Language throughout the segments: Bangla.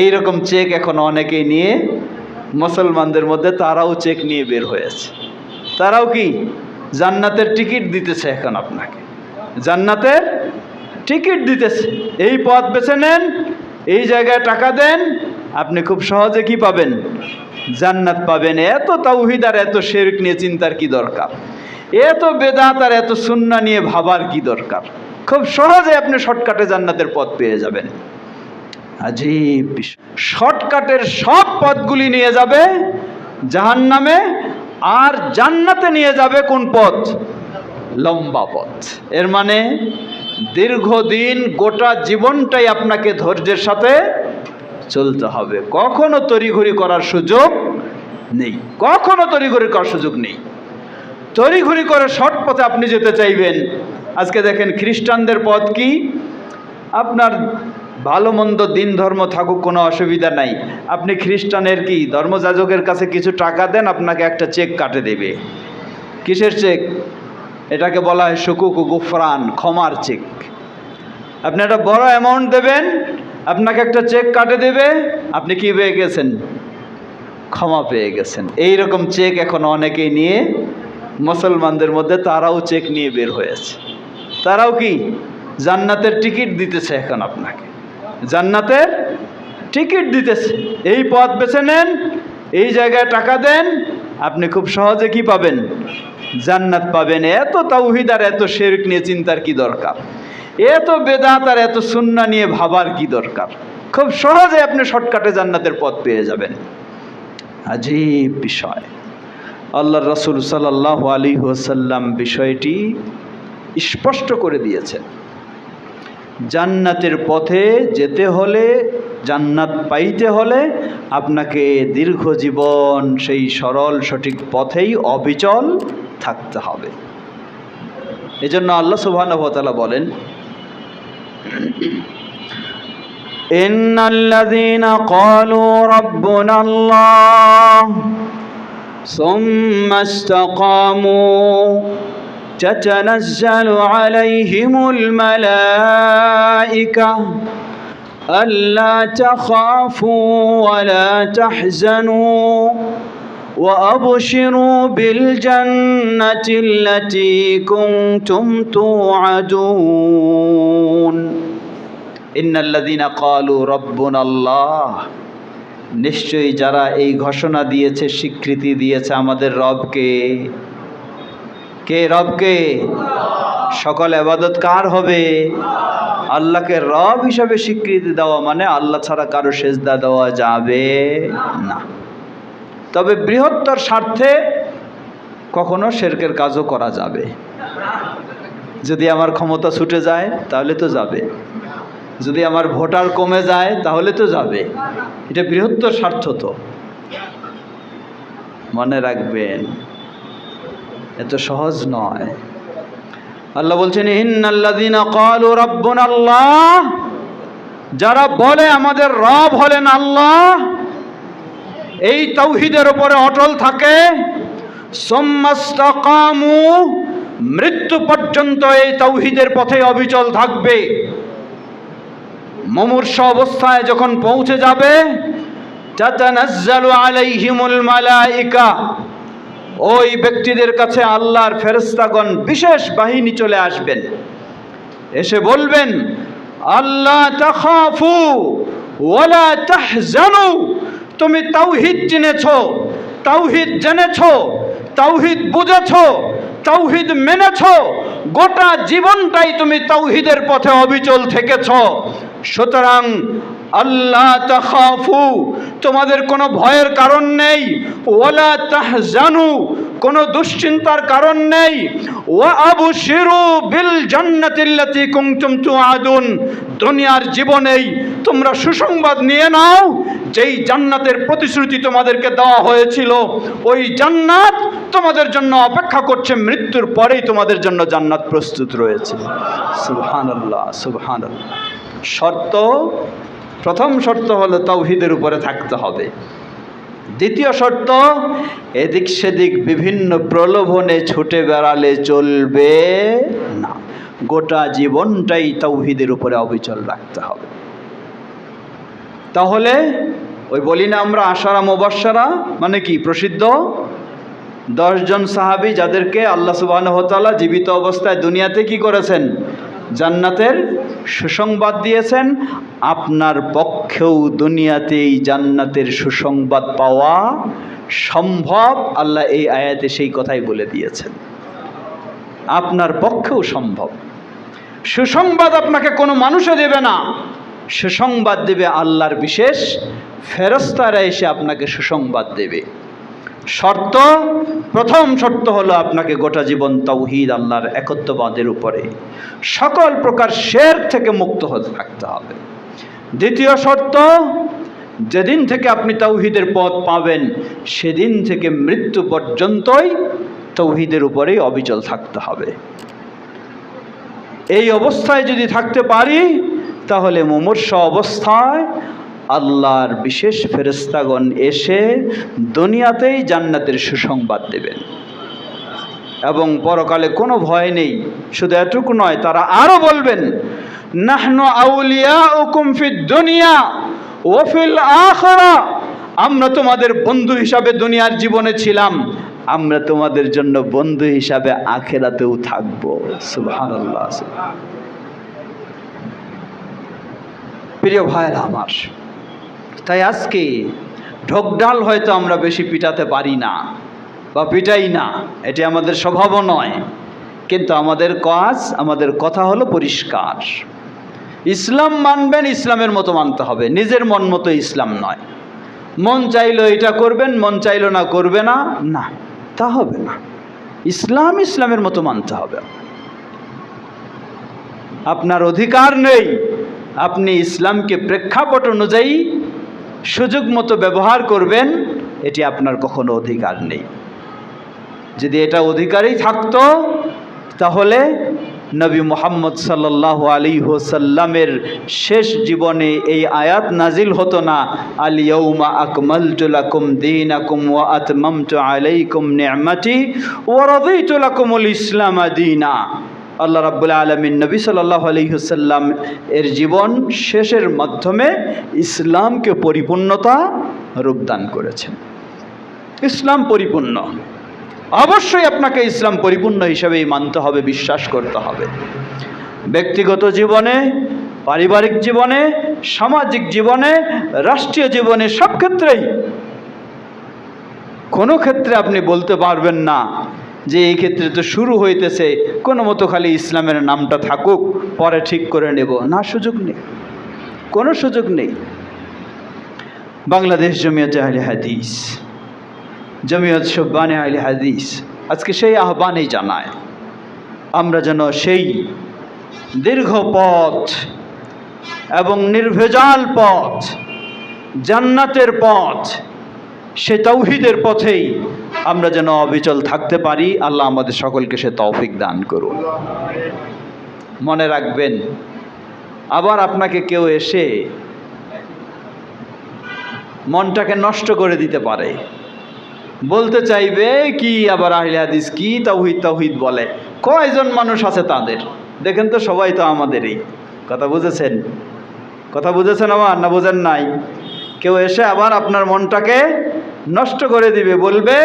এই রকম চেক এখন অনেকেই নিয়ে মুসলমানদের মধ্যে তারাও চেক নিয়ে বের হয়েছে। তারাও কি? জান্নাতের টিকিট দিতেছে এখন আপনাকে। জান্নাতের টিকিট দিতেছে। এই পথ বেছে নেন, এই জায়গায় টাকা দেন, আপনি খুব সহজে কি পাবেন? জান্নাত পাবেন। এত তাওহিদ আর এত শেরক নিয়ে চিন্তার কি দরকার? এত বেদাত আর এত সুন্না নিয়ে ভাবার কি দরকার? খুব সহজে আপনি শর্টকাটে জান্নাতের পথ পেয়ে যাবেন। আজীব শর্টকাটের সব পথগুলি নিয়ে যাবে জাহান নামে আর জান্নাতে নিয়ে যাবে কোন পথ? লম্বা পথ। এর মানে দীর্ঘদিন গোটা জীবনটাই আপনাকে ধৈর্যের সাথে চলতে হবে। কখনো তড়িঘড়ি করার সুযোগ নেই। কখনো তড়িঘড়ি করার সুযোগ নেই। তড়িঘড়ি করে শর্ট পথে আপনি যেতে চাইবেন। আজকে দেখেন খ্রিস্টানদের পথ কি? আপনার ভালো মন্দ দিন ধর্ম থাকুক, কোনো অসুবিধা নাই। আপনি খ্রিস্টানের কি, ধর্মযাজকের কাছে কিছু টাকা দেন, আপনাকে একটা চেক কাটে দেবে। কিসের চেক? এটাকে বলা হয় শুকুক গুফরান, ক্ষমার চেক। আপনি একটা বড় অ্যামাউন্ট দেবেন, আপনাকে একটা চেক কাটে দেবে, আপনি কি পেয়ে গেছেন? ক্ষমা পেয়ে গেছেন। এই রকম চেক এখন অনেকেই নিয়ে, মুসলমানদের মধ্যে তারাও চেক নিয়ে বের হয়েছে। তারাও কি? জান্নাতের টিকিট দিতেছে এখন আপনাকে। জান্নাতের টিকিট দিতেছে। এই পথ বেছে নেন, এই জায়গায় টাকা দেন, আপনি খুব সহজে কি পাবেন? জান্নাত পাবেন। এত তাওহিদ আর এত শেরক নিয়ে চিন্তার কি দরকার? এত বেদাত আর এত সুন্না নিয়ে ভাবার কি দরকার? খুব সহজে আপনি শর্টকাটে জান্নাতের পথ পেয়ে যাবেন। আজীব বিষয়। আল্লাহ রসুল সাল্লাহ আলী ওসাল্লাম বিষয়টি স্পষ্ট করে দিয়েছেন। জান্নাতের পথে যেতে হলে জান্নাত পাইতে হলে আপনাকে দীর্ঘ জীবন সেই সরল সঠিক পথেই অবিচল থাকতে হবে এজন্য আল্লাহ সুবহানাহু বলেন إن الذين قالوا ربنا الله ثم استقاموا تتنزل عليهم الملائكة ألا تخافوا ولا تحزنوا وأبشروا بالجنة التي كنتم توعدون إن الذين قالوا ربنا الله নিশ্চয়ই যারা এই ঘোষণা দিয়েছে স্বীকৃতি দিয়েছে আমাদের রবকে কে রবকে? সকল আবাদত কার হবে? আল্লাহকে রব হিসাবে স্বীকৃতি দেওয়া মানে আল্লাহ ছাড়া কারও সেজদা দেওয়া যাবে না। তবে বৃহত্তর স্বার্থে কখনো শেরকের কাজও করা যাবে। যদি আমার ক্ষমতা ছুটে যায়, তাহলে তো যাবে। যদি আমার ভোটার কমে যায়, তাহলে তো যাবে। এটা বৃহত্তর স্বার্থ তো। মনে রাখবেন এত সহজ নয়। আল্লাহ বলছেন আল্লাহ যারা বলে আমাদের রব হলেন আল্লাহ, এই তৌহিদের উপরে অটল থাকে। মৃত্যু পর্যন্ত এই তৌহিদের পথে অবিচল থাকবে। মমূর্ষ অবস্থায় যখন পৌঁছে যাবে আলাইহিমুল মালাইকা ওই ব্যক্তিদের কাছে আল্লাহর ফেরেশতাগণ বিশেষ বাহিনী চলে আসবেন। এসে বলবেন আল্লাহ তাখাফু ওয়ালা তাহজানু। তুমি তাওহিদ চিনেছ তাওহিদ জেনেছ, তাওহিদ বুঝেছ, তাওহিদ মেনেছ, গোটা জীবনটাই তুমি তাওহিদের পথে অবিচল থেকেছ। সুতরাং আল্লাহ তাখাফু, তোমাদের কোনো ভয়ের কারণ নেই। ওয়ালা তাহজানু, কোনো দুশ্চিন্তার কারণ নেই। ওয়া আবু শিরু বিল জান্নাতিল্লাতি কুমতুম তুআদুন, দুনিয়ার জীবনেই তোমরা সুসংবাদ নিয়ে নাও, যেই জান্নাতের প্রতিশ্রুতি তোমাদেরকে দেওয়া হয়েছিল। ওই জান্নাত তোমাদের জন্য অপেক্ষা করছে, মৃত্যুর পরেই তোমাদের জন্য জান্নাত প্রস্তুত রয়েছে। সুবহানাল্লাহ সুবহানাল্লাহ। শর্ত প্রথম শর্ত হলো তৌহিদের উপরে থাকতে হবে। দ্বিতীয় শর্ত, এদিক সেদিক বিভিন্ন প্রলোভনে ছুটে বেড়ালে চলবে না। গোটা জীবনটাই তৌহিদের উপরে অবিচল রাখতে হবে। তাহলে ওই বলি না আমরা আশারা মোবাসারা মানে কি, প্রসিদ্ধ? দশজন সাহাবি যাদেরকে আল্লাহ সুবাহতালা জীবিত অবস্থায় দুনিয়াতে কি করেছেন? জান্নাতের সুসংবাদ দিয়েছেন। আপনার পক্ষেও দুনিয়াতে এই জান্নাতের সুসংবাদ পাওয়া সম্ভব। আল্লাহ এই আয়াতে সেই কথাই বলে দিয়েছেন। আপনার পক্ষেও সম্ভব। সুসংবাদ আপনাকে কোনো মানুষে দেবে না। সুসংবাদ দেবে আল্লাহর বিশেষ ফেরস্তারা এসে আপনাকে সুসংবাদ দেবে। শর্ত, প্রথম শর্ত হলো আপনাকে গোটা জীবন তৌহিদ আল্লাহর একত্ববাদের উপরে সকল প্রকার শের থেকে মুক্ত হতে থাকতে হবে। দ্বিতীয় শর্ত, যেদিন থেকে আপনি তৌহিদের পথ পাবেন, সেদিন থেকে মৃত্যু পর্যন্তই তৌহিদের উপরেই অবিচল থাকতে হবে। এই অবস্থায় যদি থাকতে পারি, তাহলে মুমূর্ষ অবস্থায় আল্লাহর বিশেষ ফেরেস্তাগণ এসে দুনিয়াতেই জান্নাতের সুসংবাদ দেবেন। এবং পরকালে কোনো ভয় নেই, শুধু এটুকু নয়, তারা আরও বলবেন, নাহনু আউলিয়া হুকুম ফিদ দুনিয়া ওফিল আখরা। আমরা তোমাদের বন্ধু হিসাবে দুনিয়ার জীবনে ছিলাম, আমরা তোমাদের জন্য বন্ধু হিসাবে আখেরাতেও থাকব। সুবহানাল্লাহ প্রিয় ভাইয়ের আমার তাই আজকে ঢোকডাল হয়তো আমরা বেশি পিটাতে পারি না বা পিটাই না, এটি আমাদের স্বভাবও নয়। কিন্তু আমাদের কাজ, আমাদের কথা হলো পরিষ্কার। ইসলাম মানবেন, ইসলামের মতো মানতে হবে। নিজের মন মতো ইসলাম নয়। মন চাইলো এটা করবেন, মন চাইলো না করবে না না, তা হবে না। ইসলাম ইসলামের মতো মানতে হবে। আপনার অধিকার নেই। আপনি ইসলামকে প্রেক্ষাপট অনুযায়ী সুযোগ মতো ব্যবহার করবেন, এটি আপনার কখনো অধিকার নেই। যদি এটা অধিকারই থাকতো, তাহলে নবী মোহাম্মদ সাল্লাহ আলী হোসাল্লামের শেষ জীবনে এই আয়াত নাজিল হতো না আলিয়ৌমা আকমল তুলাকুম দিন আকুম ও আতমম তু আলাইকুম নেমাটি ও রবিতুলাকুমুল ইসলাম দিনা। আল্লাহ রাব্বুল আলমিন নবী সাল্লাহ আলহিহসাল্লাম এর জীবন শেষের মাধ্যমে ইসলামকে পরিপূর্ণতা রূপদান করেছেন। ইসলাম পরিপূর্ণ। অবশ্যই আপনাকে ইসলাম পরিপূর্ণ হিসেবেই মানতে হবে, বিশ্বাস করতে হবে। ব্যক্তিগত জীবনে, পারিবারিক জীবনে, সামাজিক জীবনে, রাষ্ট্রীয় জীবনে সব ক্ষেত্রেই কোনো ক্ষেত্রে আপনি বলতে পারবেন না যে এই ক্ষেত্রে তো শুরু হইতেছে, কোনো মতো খালি ইসলামের নামটা থাকুক, পরে ঠিক করে নেব। না, সুযোগ নেই। কোনো সুযোগ নেই। বাংলাদেশ জমিয়তে আহলে হাদিস, জমিয়ত সব্বানে আহলে হাদিস, আজকে সেই আহ্বানেই জানায়, আমরা যেন সেই দীর্ঘ পথ এবং নির্ভেজাল পথ, জান্নাতের পথ সে তৌহিদের পথেই আমরা যেন অবিচল থাকতে পারি। আল্লাহ আমাদের সকলকে সে তৌফিক দান করুন। মনে রাখবেন, আবার আপনাকে কেউ এসে মনটাকে নষ্ট করে দিতে পারে। বলতে চাইবে, কি আবার আহলে হাদিস, কি তাওহিদ তাওহিদ বলে? কয়জন মানুষ আছে তাদের? দেখেন তো সবাই তো আমাদেরই। কথা বুঝেছেন? কথা বুঝেছেন আমার না বোঝেন নাই? কেউ এসে আবার আপনার মনটাকে নষ্ট করে দিবে, বলবে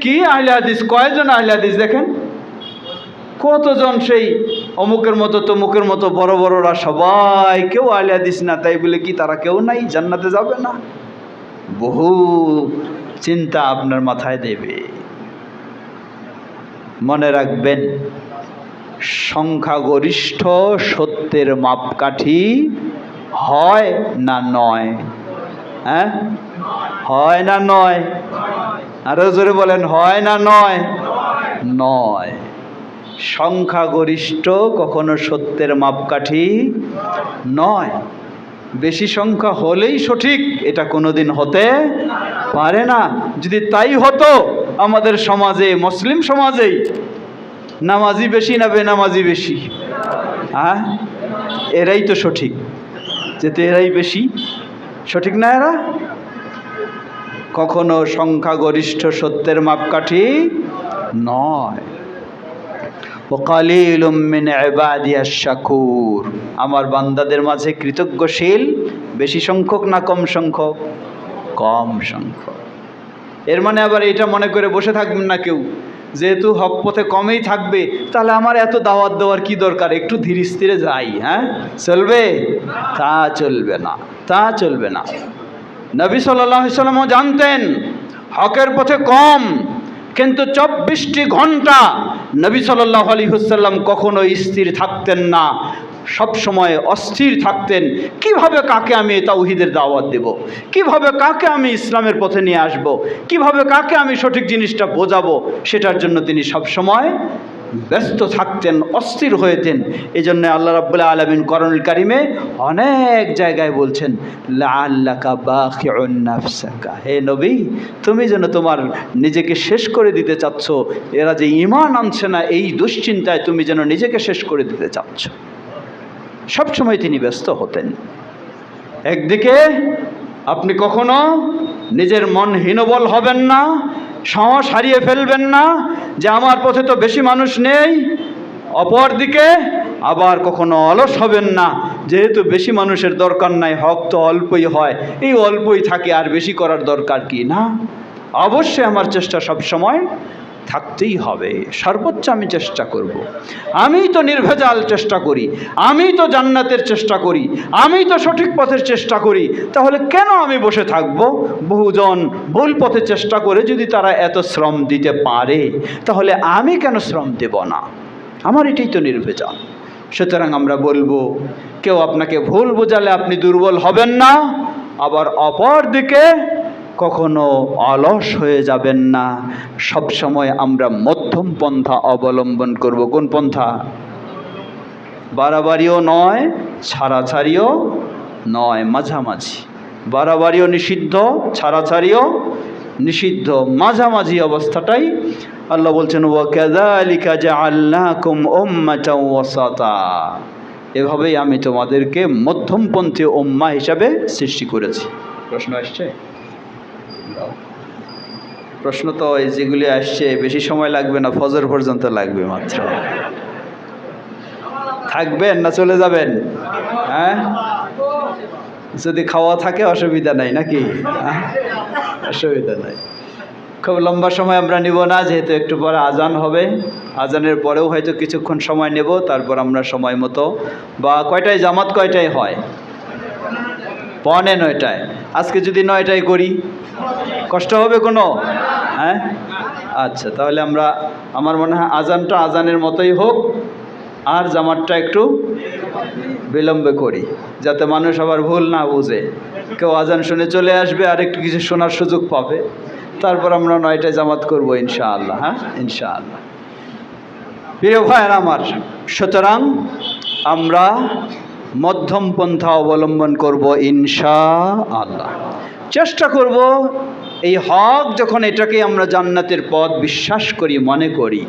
কি আহলে কয়জন আহলে দেখেন? কতজন সেই অমুকের মতো, তমুকের মতো, বড় বড়রা সবাই কেউ আহলে না, তাই বলে কি তারা কেউ নাই, জান্নাতে যাবে না? বহু চিন্তা আপনার মাথায় দেবে। মনে রাখবেন, সংখ্যাগরিষ্ঠ সত্যের মাপকাঠি হয় না নয় হ্যাঁ? হয় না নয়? আরও জোরে বলেন, হয় না নয়? নয়। সংখ্যাগরিষ্ঠ কখনো সত্যের মাপকাঠি নয়। বেশি সংখ্যা হলেই সঠিক, এটা কোনোদিন হতে পারে না। যদি তাই হতো, আমাদের সমাজে, মুসলিম সমাজেই নামাজি বেশি না বেনামাজি বেশি? হ্যাঁ এরাই তো সঠিক। যেতে এরাই বেশি, সঠিক না এরা? কখনো সংখ্যাগরিষ্ঠ সত্যের মাপকাঠি নয়। আমার বান্দাদের মাঝে কৃতজ্ঞশীল, বেশি সংখ্যক না কম সংখ্যক? কম সংখ্যক। এর মানে আবার এটা মনে করে বসে থাকবেন না কেউ। যেহেতু হক পথে কমেই থাকবে, তাহলে আমার এত দাওয়াত দেওয়ার কি দরকার? একটু ধীরে স্থিরে যাই হ্যাঁ? চলবে? তা চলবে না, তা চলবে না। নবী সাল্লামও জানতেন, হকের পথে কম, কিন্তু চব্বিশটি ঘণ্টা নবী সাল্লাহ আলী হুসাল্লাম কখনো স্থির থাকতেন না সব সময় অস্থির থাকতেন। কীভাবে কাকে আমি তাওহিদের দাওয়াত দেব? কীভাবে কাকে আমি ইসলামের পথে নিয়ে আসব? কীভাবে কাকে আমি সঠিক জিনিসটা বোঝাবো? সেটার জন্য তিনি সব সময় ব্যস্ত থাকতেন, অস্থির হয়েতেন। এই জন্য আল্লাহ রাবুল্লাহ আলমিন করণুল কারিমে অনেক জায়গায় বলছেন হে নবী, তুমি যেন তোমার নিজেকে শেষ করে দিতে চাচ্ছ, এরা যে ইমান আনছে না, এই দুশ্চিন্তায় তুমি যেন নিজেকে শেষ করে দিতে চাচ্ছ। সবসময় তিনি ব্যস্ত হতেন। একদিকে আপনি কখনো নিজের মন হীনবল হবেন না সাহস হারিয়ে ফেলবেন না যে আমার পথে তো বেশি মানুষ নেই। অপর দিকে আবার কখনো অলস হবেন না। যেহেতু বেশি মানুষের দরকার নাই, হক তো অল্পই হয়। এই অল্পই থাকে, আর বেশি করার দরকার কি না? অবশ্যই আমার চেষ্টা সব সময় থাকতেই হবে। সর্বোচ্চ আমি চেষ্টা করব। আমি তো নির্ভেজাল চেষ্টা করি, আমি তো জান্নাতের চেষ্টা করি, আমি তো সঠিক পথের চেষ্টা করি, তাহলে কেন আমি বসে থাকব? বহুজন ভুল পথে চেষ্টা করে যদি তারা এত শ্রম দিতে পারে, তাহলে আমি কেন শ্রম দেব না? আমার এটাই তো নির্ভেজাল। সুতরাং আমরা বলব, কেউ আপনাকে ভুল বোঝালে আপনি দুর্বল হবেন না, আবার অপর দিকে কখনো অলস হয়ে যাবেন না। সব সময় আমরা মধ্যম পন্থা অবলম্বন করব। কোন পন্থা? বাড়াবাড়িও নয়, ছাড়াছাড়িও নয়, মাঝামাঝি। বাড়াবাড়িও নিষিদ্ধ, ছাড়াছাড়িও নিষিদ্ধ, মাঝামাঝি অবস্থাটাই আল্লাহ বলছেন ও কাদালিকা যা আল্লাহ কুম ওসাতা এভাবেই আমি তোমাদেরকে মধ্যমপন্থী ওম্মা হিসাবে সৃষ্টি করেছি। প্রশ্ন আসছে? প্রশ্ন তো এই যেগুলি আসছে, বেশি সময় লাগবে না, ফজর পর্যন্ত লাগবে মাত্র। থাকবেন না চলে যাবেন? হ্যাঁ? যদি খাওয়া থাকে অসুবিধা নাই নাকি? হ্যাঁ? অসুবিধা নাই। খুব লম্বা সময় আমরা নিব না, যেহেতু একটু পরে আজান হবে। আজানের পরেও হয়তো কিছুক্ষণ সময় নেব, তারপর আমরা সময় মতো। বা কয়টায় জামাত কয়টায় হয়? পনে নয়টায়। আজকে যদি নয়টায় করি, কষ্ট হবে কোনো? হ্যাঁ? আচ্ছা তাহলে আমরা, আমার মনে হয় আজানটা আজানের মতোই হোক, আর জামাতটা একটু বিলম্বে করি, যাতে মানুষ আবার ভুল না বুঝে। কেউ আজান শুনে চলে আসবে, আর একটু কিছু শোনার সুযোগ পাবে। তারপর আমরা নয়টায় জামাত করব ইনশাআল্লাহ হ্যাঁ? ইনশাআল্লাহ। প্রিয় ভাইয়ের আমার, সুতরাং আমরা মধ্যম পন্থা অবলম্বন করব ইনশা আল্লাহ চেষ্টা করব এই হক যখন এটাকে আমরা জান্নাতের পথ বিশ্বাস করি, মনে করি,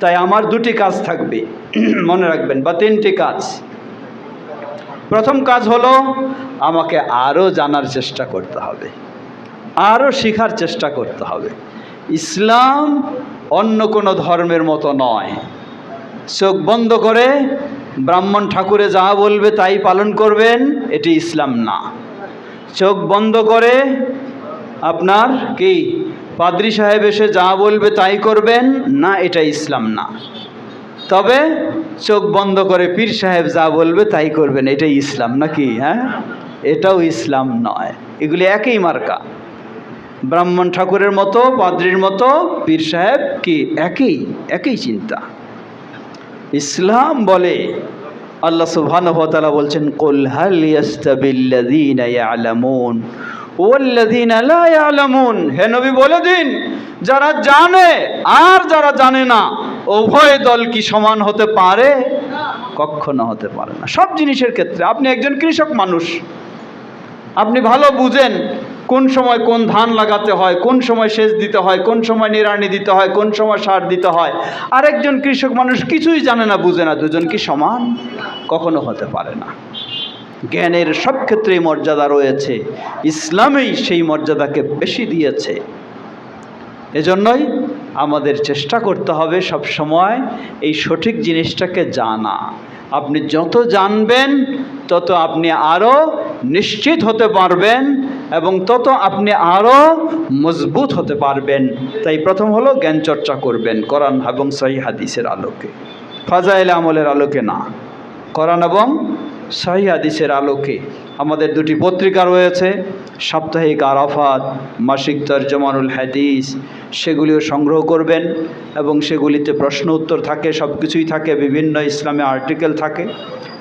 তাই আমার দুটি কাজ থাকবে। মনে রাখবেন, বা তিনটি কাজ। প্রথম কাজ হলো আমাকে আরও জানার চেষ্টা করতে হবে, আরও শেখার চেষ্টা করতে হবে। ইসলাম অন্য কোনো ধর্মের মতো নয়। চোখ বন্ধ করে ব্রাহ্মণ ঠাকুরে যা বলবে তাই পালন করবেন, এটি ইসলাম না। চোখ বন্ধ করে আপনার কি, পাদ্রি সাহেব এসে যা বলবে তাই করবেন? না, এটা ইসলাম না। তবে চোখ বন্ধ করে পীর সাহেব যা বলবে তাই করবেন এটাই ইসলাম নাকি হ্যাঁ? এটাও ইসলাম নয়। এগুলি একই মার্কা। ব্রাহ্মণ ঠাকুরের মতো, পাদ্রির মতো, পীর সাহেব কি একই একই চিন্তা। ইসলাম বলে, আল্লাহ সুবহানাহু ওয়া বলছেন, কুল হাল ইয়াস্তাবিল্লাযীনা ইয়ালামুন? ওয়াল্লাযীনা লা ইয়ালামুন। হে নবী, বলে দিন, যারা জানে আর যারা জানে না, উভয় দল কি সমান হতে পারে? কখনো হতে পারে না। সব জিনিসের ক্ষেত্রে আপনি একজন কৃষক মানুষ। আপনি ভালো বুঝেন কোন সময় কোন ধান লাগাতে হয়, কোন সময় সেচ দিতে হয়, কোন সময় নিড়ানি দিতে হয়, কোন সময় সার দিতে হয়, আরেকজন কৃষক মানুষ কিছুই জানে না, বুঝে না, দুজন কি সমান? কখনো হতে পারে না। জ্ঞানের সব ক্ষেত্রেই মর্যাদা রয়েছে, ইসলামেই সেই মর্যাদাকে বেশি দিয়েছে। এজন্যই আমাদের চেষ্টা করতে হবে সব সময় এই সঠিক জিনিসটাকে জানা। আপনি যত জানবেন, তত আপনি আরও নিশ্চিত হতে পারবেন এবং তত আপনি আরও মজবুত হতে পারবেন। তাই প্রথম হলো জ্ঞান চর্চা করবেন কোরআন এবং সহি হাদিসের আলোকে। ফাজাইল আমলের আলোকে না করান এবং সহি হাদিসের আলোকে। আমাদের দুটি পত্রিকা রয়েছে, সাপ্তাহিক আরাফাত, মাসিক তর্জমানুল হাদিস, সেগুলিও সংগ্রহ করবেন এবং সেগুলিতে প্রশ্ন উত্তর থাকে সব কিছুই থাকে, বিভিন্ন ইসলামে আর্টিকেল থাকে,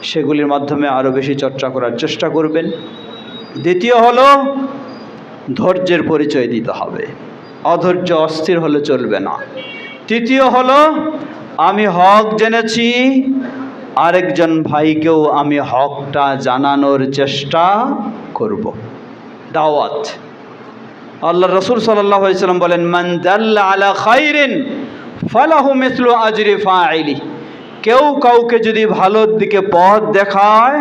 সেগুলির মাধ্যমে আরও বেশি চর্চা করার চেষ্টা করবেন। দ্বিতীয় হলো, ধৈর্যের পরিচয় দিতে হবে। অধৈর্য অস্থির হলে চলবে না। তৃতীয় হলো, আমি হক জেনেছি আরেকজন ভাইকেও আমি হকটা জানানোর চেষ্টা করব। দাওয়াত। আল্লাহ রসুল সাল্লাম বলেন, মান আলা খাইরিন ফালাহু মিসলু আজরি কেউ কাউকে যদি ভালোর দিকে পথ দেখায়,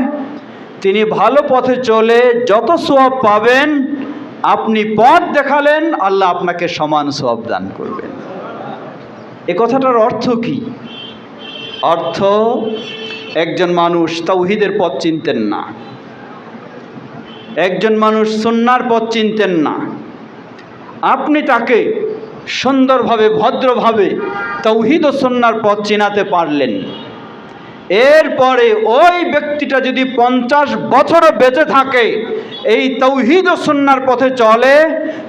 তিনি ভালো পথে চলে যত সোয়াব পাবেন, আপনি পথ দেখালেন, আল্লাহ আপনাকে সমান সোয়াব দান করবেন। এ কথাটার অর্থ কি? অর্থ একজন মানুষ তৌহিদের পথ চিনতেন না। একজন মানুষ সন্ন্যার পথ চিনতেন না। আপনি তাকে সুন্দরভাবে, ভদ্রভাবে তৌহিদ ও সন্ন্যার পথ চিনাতে পারলেন। এরপরে ওই ব্যক্তিটা যদি পঞ্চাশ বছরও বেঁচে থাকে এই তৌহিদ ও সন্ন্যার পথে চলে,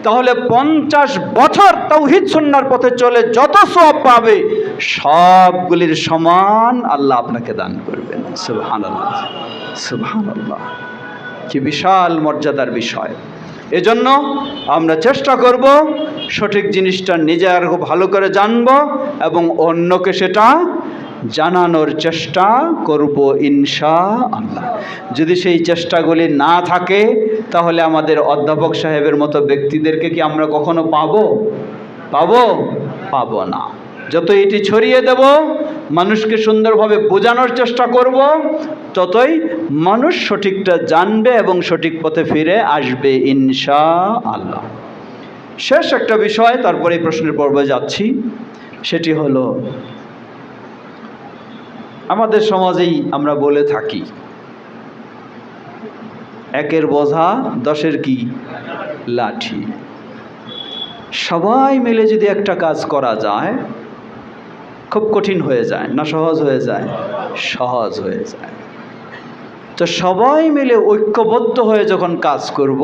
তাহলে পঞ্চাশ বছর তৌহিদ সন্ন্যার পথে চলে যত সব পাবে, সবগুলির সমান আল্লাহ আপনাকে দান করবেন। সুবহান আল্লাহ সুবহান আল্লাহ কি বিশাল মর্যাদার বিষয়। এজন্য আমরা চেষ্টা করব সঠিক জিনিসটা নিজে আর খুব ভালো করে জানব এবং অন্যকে সেটা জানানোর চেষ্টা করব ইনশা আল্লাহ যদি সেই চেষ্টাগুলি না থাকে, তাহলে আমাদের অধ্যাপক সাহেবের মতো ব্যক্তিদেরকে কি আমরা কখনো পাবো? পাবো? পাবো না। যত এটি ছড়িয়ে দেব, মানুষকে সুন্দরভাবে বোঝানোর চেষ্টা করব, ততই মানুষ সঠিকটা জানবে এবং সঠিক পথে ফিরে আসবে ইনশা আল্লাহ শেষ একটা বিষয়, তারপরে প্রশ্নের পর্বে যাচ্ছি। সেটি হলো আমাদের সমাজেই আমরা বলে থাকি, একের বোঝা, দশের কি? লাঠি। সবাই মিলে যদি একটা কাজ করা যায়, খুব কঠিন হয়ে যায়, না সহজ হয়ে যায়, সহজ হয়ে যায়। তো সবাই মিলে ঐক্যবদ্ধ হয়ে যখন কাজ করব,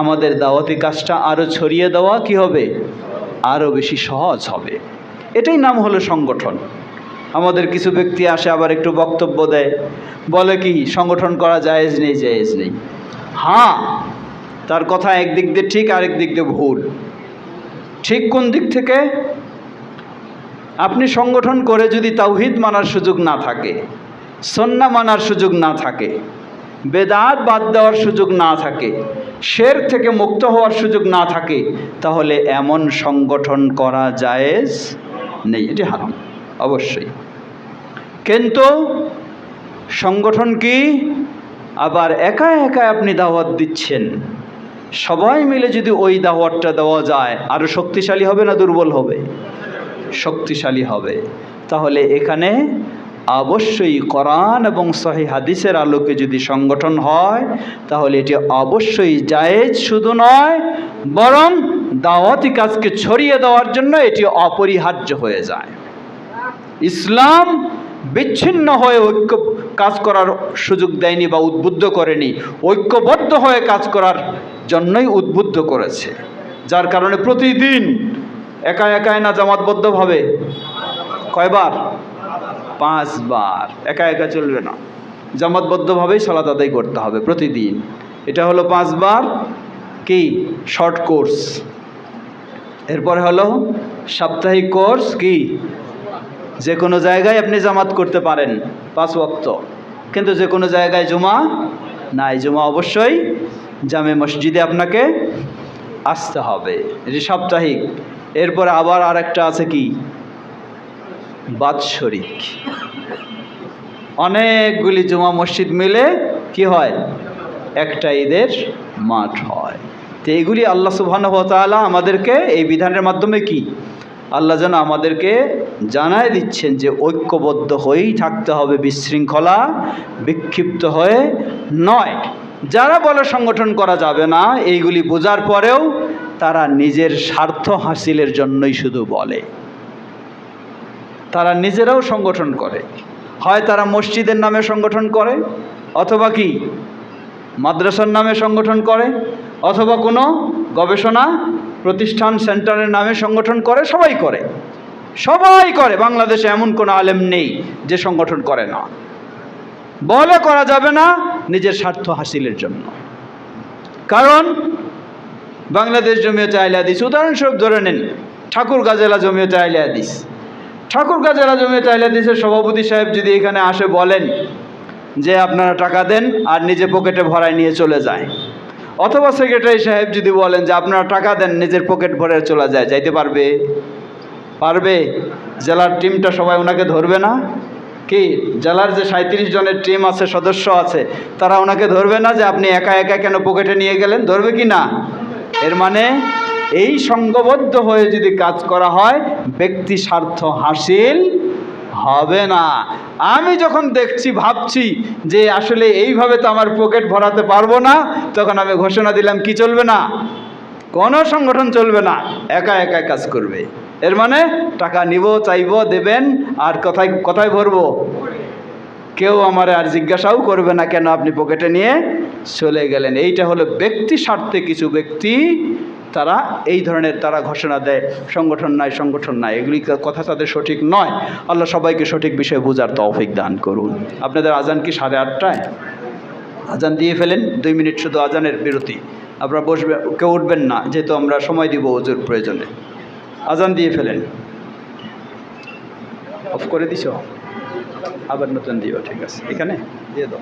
আমাদের দাওয়াতি কাজটা আরও ছড়িয়ে দেওয়া কি হবে? আরও বেশি সহজ হবে। এটাই নাম হলো সংগঠন। আমাদের কিছু ব্যক্তি আসে আবার একটু বক্তব্য দেয়। বলে কি সংগঠন করা জায়েজ নেই জায়েজ নেই। হ্যাঁ। তার কথা একদিক দিয়ে ঠিক আরেক দিক দিয়ে ভুল। ঠিক কোন দিক থেকে? আপনি সংগঠন করে যদি তাওহিদ মানার সুযোগ না থাকে সন্না মানার সুযোগ না থাকে বেদাত বাদ দেওয়ার সুযোগ না থাকে শের থেকে মুক্ত হওয়ার সুযোগ না থাকে তাহলে এমন সংগঠন করা জায়েজ নেই। এটি হারাম। অবশ্যই। কিন্তু সংগঠন কি? আবার একা একা আপনি দাওয়াত দিচ্ছেন। সবাই মিলে যদি ওই দাওয়াতটা দেওয়া যায় আরও শক্তিশালী হবে না দুর্বল হবে? শক্তিশালী হবে। তাহলে এখানে অবশ্যই কোরআন এবং সহি হাদিসের আলোকে যদি সংগঠন হয়, তাহলে এটি অবশ্যই জায়েজ শুধু নয়, বরং দাওয়াতি কাজকে ছড়িয়ে দেওয়ার জন্য এটি অপরিহার্য হয়ে যায়। ইসলাম বিচ্ছিন্ন হয়ে ঐক্য কাজ করার সুযোগ দেয়নি বা উদ্বুদ্ধ করেনি, ঐক্যবদ্ধ হয়ে কাজ করার জন্যই উদ্বুদ্ধ করেছে। যার কারণে প্রতিদিন একা একাই না জামাতবদ্ধভাবে? কয়বার? পাঁচবার। একা একা চলবে না। জামাতবদ্ধভাবেই সালাত আদায় করতে হবে প্রতিদিন। এটা হলো পাঁচবার কি? Short course. এরপরে হলো সাপ্তাহিক কোর্স কি? যে কোনো জায়গায় আপনি জামাত করতে পারেন পাঁচ ওয়াক্ত। কিন্তু যে কোনো জায়গায় জমা নাই, জমা অবশ্যই জামে মসজিদে আপনাকে আসতে হবে। এটি সাপ্তাহিক। এরপরে আবার আর একটা আছে কি? বাৎসরিক অনেকগুলি জমা মসজিদ মিলে কি হয়? একটা ঈদের মাঠ হয়। তো এগুলি আল্লাহ ওয়া আমাদেরকে এই বিধানের মাধ্যমে কি আল্লাহ যেন আমাদেরকে জানায় দিচ্ছেন যে ঐক্যবদ্ধ হয়েই থাকতে হবে, বিশৃঙ্খলা বিক্ষিপ্ত হয়ে নয়। যারা বলে সংগঠন করা যাবে না, এইগুলি বোঝার পরেও তারা নিজের স্বার্থ হাসিলের জন্যই শুধু বলে। তারা নিজেরাও সংগঠন করে। হয় তারা মসজিদের নামে সংগঠন করে, অথবা কি? মাদ্রাসার নামে সংগঠন করে, অথবা কোনো গবেষণা প্রতিষ্ঠান সেন্টারের নামে সংগঠন করে, সবাই করে। সবাই করে। বাংলাদেশে এমন কোনো আলেম নেই যে সংগঠন করে না। বলে করা যাবে না নিজের স্বার্থ হাসিলের জন্য। কারণ বাংলাদেশ জমিয়তে আইলে হাদিস। উদাহরণস্বরূপ ধরে নেন, ঠাকুর গাজেলা জমিয়তে আইলে হাদিস। ঠাকুর গাজেলা জমিয়তে আইলে হাদিসের সভাপতি সাহেব যদি এখানে আসে বলেন যে আপনারা টাকা দেন আর নিজে পকেটে ভরায় নিয়ে চলে যায়। অথবা সেক্রেটারি সাহেব যদি বলেন যে আপনারা টাকা দেন, নিজের পকেট ভরে চলে যায়, যাইতে পারবে? পারবে? জেলার টিমটা সবাই ওনাকে ধরবে না? কি? জেলার যে সাঁত্রিশ জনের টিম আছে, সদস্য আছে, তারা ওনাকে ধরবে না যে আপনি একা একা কেন পকেটে নিয়ে গেলেন? ধরবে কি না? এর মানে এই সঙ্গবদ্ধ হয়ে যদি কাজ করা হয়, ব্যক্তি স্বার্থ হাসিল হবে না। আমি যখন দেখছি, ভাবছি যে আসলে এইভাবে তো আমার পকেট ভরাতে পারব না, তখন আমি ঘোষণা দিলাম, কি চলবে না? কোনো সংগঠন চলবে না, একা একা কাজ করবে। এর মানে টাকা নিব, চাইব, দেবেন, আর কোথায়, কথায় ভরবো। কেউ আমার আর জিজ্ঞাসাও করবে না, কেন আপনি পকেটে নিয়ে চলে গেলেন? এইটা হলো ব্যক্তি স্বার্থে কিছু ব্যক্তি তারা এই ধরনের তারা ঘোষণা দেয়, সংগঠন নাই সংগঠন নাই। এগুলি কথা তাদের সঠিক নয়। আল্লাহ সবাইকে সঠিক বিষয়ে বোঝার তৌফিক দান করুন। আপনাদের আজান কি সাড়ে আটটায়? আজান দিয়ে ফেলেন? দুই মিনিট শুধু আজানের বিরতি। আপনারা বসবে, কেউ উঠবেন না, যেহেতু আমরা সময় দিব ওজুর প্রয়োজনে। আজান দিয়ে ফেলেন। অফ করে দিছ? আবার নতুন দিও, ঠিক আছে। এখানে? দিয়ে দাও।